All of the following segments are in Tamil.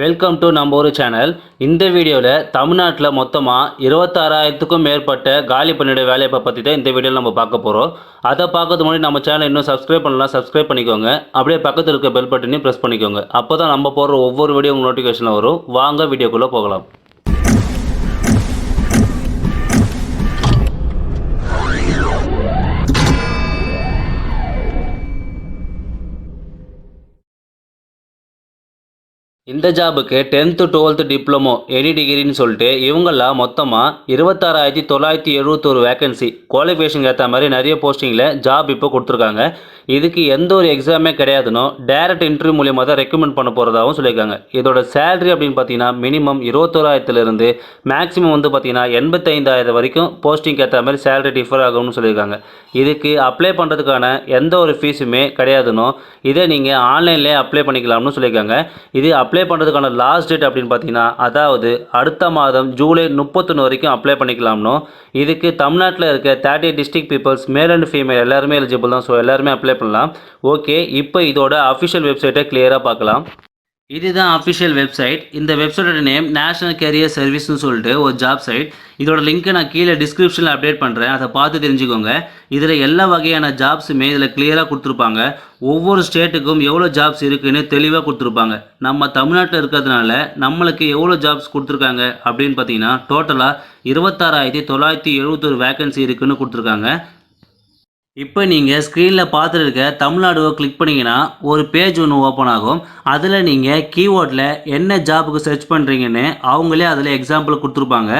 வெல்கம் டு நம்ம ஒரு சேனல் இந்த வீடியோவில் தமிழ்நாட்டில் மொத்தமாக இருபத்தாறாயிரத்துக்கும் மேற்பட்ட காலி பணியிட வேலையை பற்றி தான் இந்த வீடியோவில் நம்ம பார்க்க போகிறோம் அதை பார்க்கறதுக்கு முன்னாடி நம்ம சேனல் இன்னும் சப்ஸ்கிரைப் பண்ணலாம் சப்ஸ்கிரைப் பண்ணிக்கோங்க. அப்படியே பக்கத்தில் இருக்க பெல் பட்டனையும் ப்ரெஸ் பண்ணிக்கோங்க. அப்போ தான் நம்ம போடுற ஒவ்வொரு வீடியோ உங்களுக்கு நோட்டிஃபிகேஷன் வரும். வாங்க வீடியோக்குள்ளே போகலாம். இந்த ஜாபுக்கு டென்த்து டுவெல்த்து டிப்ளமோ எனி டிகிரின்னு சொல்லிட்டு இவங்கெல்லாம் மொத்தமாக இருபத்தாறாயிரத்தி தொள்ளாயிரத்தி எழுபத்தொரு வேகன்சி குவாலிஃபிகேஷன் ஏற்ற மாதிரி நிறைய போஸ்டிங்கில் ஜாப் இப்போ கொடுத்துருக்காங்க. இதுக்கு எந்த ஒரு எக்ஸாமே கிடையாதுனோ டேரக்ட் இன்டர்வியூ மூலியமாக தான் ரெக்கமெண்ட் பண்ண போகிறதாகவும் சொல்லியிருக்காங்க. இதோட சேலரி அப்படின்னு பார்த்தீங்கன்னா மினிமம் இருபத்தோராயிரத்துலேருந்து மேக்ஸிமம் வந்து பார்த்தீங்கன்னா எண்பத்தைந்தாயிரம் வரைக்கும் போஸ்டிங் ஏற்ற மாதிரி சேலரி டிஃபர் ஆகும்னு சொல்லியிருக்காங்க. இதுக்கு அப்ளை பண்ணுறதுக்கான எந்த ஒரு ஃபீஸுமே கிடையாதுனோ இதை நீங்கள் ஆன்லைன்லேயே அப்ளை பண்ணிக்கலாம்னு சொல்லியிருக்காங்க. இது அப்ளை அப்ளை பண்ணுறதுக்கான லாஸ்ட் டேட் அப்படின்னு பார்த்தீங்கன்னா அதாவது அடுத்த மாதம் ஜூலை முப்பத்தொன்று வரைக்கும் அப்ளை பண்ணிக்கலாம்னோ. இதுக்கு தமிழ்நாட்டில் இருக்க thirty district peoples male and female எல்லாருமே எலிஜிபிள் தான். ஸோ எல்லாருமே அப்ளை பண்ணலாம். ஓகே இப்போ இதோட அஃபிஷியல் வெப்சைட்டை கிளியராக பார்க்கலாம். இதுதான் அஃபிஷியல் வெப்சைட் இந்த வெப்சைட்டோட நேம் நேஷனல் கேரியர் சர்வீஸ்னு சொல்லிட்டு ஒரு ஜாப் சைட் இதோட லிங்க்கை நான் கீழே டிஸ்கிரிப்ஷனில் அப்டேட் பண்ணுறேன் அதை பார்த்து தெரிஞ்சுக்கோங்க. இதில் எல்லா வகையான ஜாப்ஸுமே இதில் கிளியராக கொடுத்துருப்பாங்க. ஒவ்வொரு ஸ்டேட்டுக்கும் எவ்வளோ ஜாப்ஸ் இருக்குன்னு தெளிவாக கொடுத்துருப்பாங்க. நம்ம தமிழ்நாட்டில் இருக்கிறதுனால நம்மளுக்கு எவ்வளோ ஜாப்ஸ் கொடுத்துருக்காங்க அப்படின்னு பார்த்தீங்கன்னா டோட்டலாக இருபத்தாறாயிரத்தி தொள்ளாயிரத்தி எழுபத்தொரு வேகன்சி இருக்குதுன்னு கொடுத்துருக்காங்க. இப்போ நீங்கள் ஸ்க்ரீனில் பார்த்துருக்க தமிழ்நாடுவை கிளிக் பண்ணிங்கன்னா ஒரு பேஜ் ஒன்று ஓப்பன் ஆகும். அதில் நீங்கள் கீவேர்டில் என்ன ஜாபுக்கு சர்ச் பண்ணுறீங்கன்னு அவங்களே அதில் எக்ஸாம்பிள் கொடுத்துருப்பாங்க.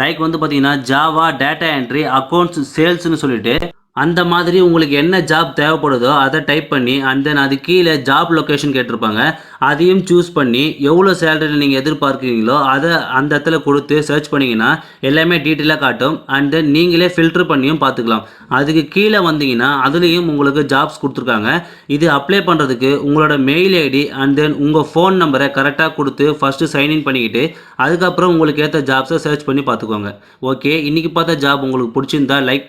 லைக் வந்து பார்த்தீங்கன்னா ஜாவா டேட்டா என்ட்ரி அக்கௌண்ட்ஸ் சேல்ஸ்னு சொல்லிட்டு அந்த மாதிரி உங்களுக்கு என்ன ஜாப் தேவைப்படுதோ அதை டைப் பண்ணி அண்ட் தென் அது கீழே ஜாப் லொக்கேஷன் கேட்டிருப்பாங்க. அதையும் சூஸ் பண்ணி எவ்வளோ சேலரி நீங்கள் எதிர்பார்க்குறீங்களோ அதை அந்த இடத்துல கொடுத்து சர்ச் பண்ணிங்கன்னா எல்லாமே டீட்டெயிலாக காட்டும். அண்ட் தென் நீங்களே ஃபில்டர் பண்ணியும் பார்த்துக்கலாம். அதுக்கு கீழே வந்தீங்கன்னா அதுலேயும் உங்களுக்கு ஜாப்ஸ் கொடுத்துருக்காங்க. இது அப்ளை பண்ணுறதுக்கு உங்களோட மெயில் ஐடி அண்ட் தென் உங்கள் ஃபோன் நம்பரை கரெக்டாக கொடுத்து ஃபஸ்ட்டு சைன்இன் பண்ணிக்கிட்டு அதுக்கப்புறம் உங்களுக்கு ஏற்ற ஜாப்ஸை சர்ச் பண்ணி பார்த்துக்கோங்க. ஓகே இன்றைக்கி பார்த்த ஜாப் உங்களுக்கு பிடிச்சிருந்தா லைக்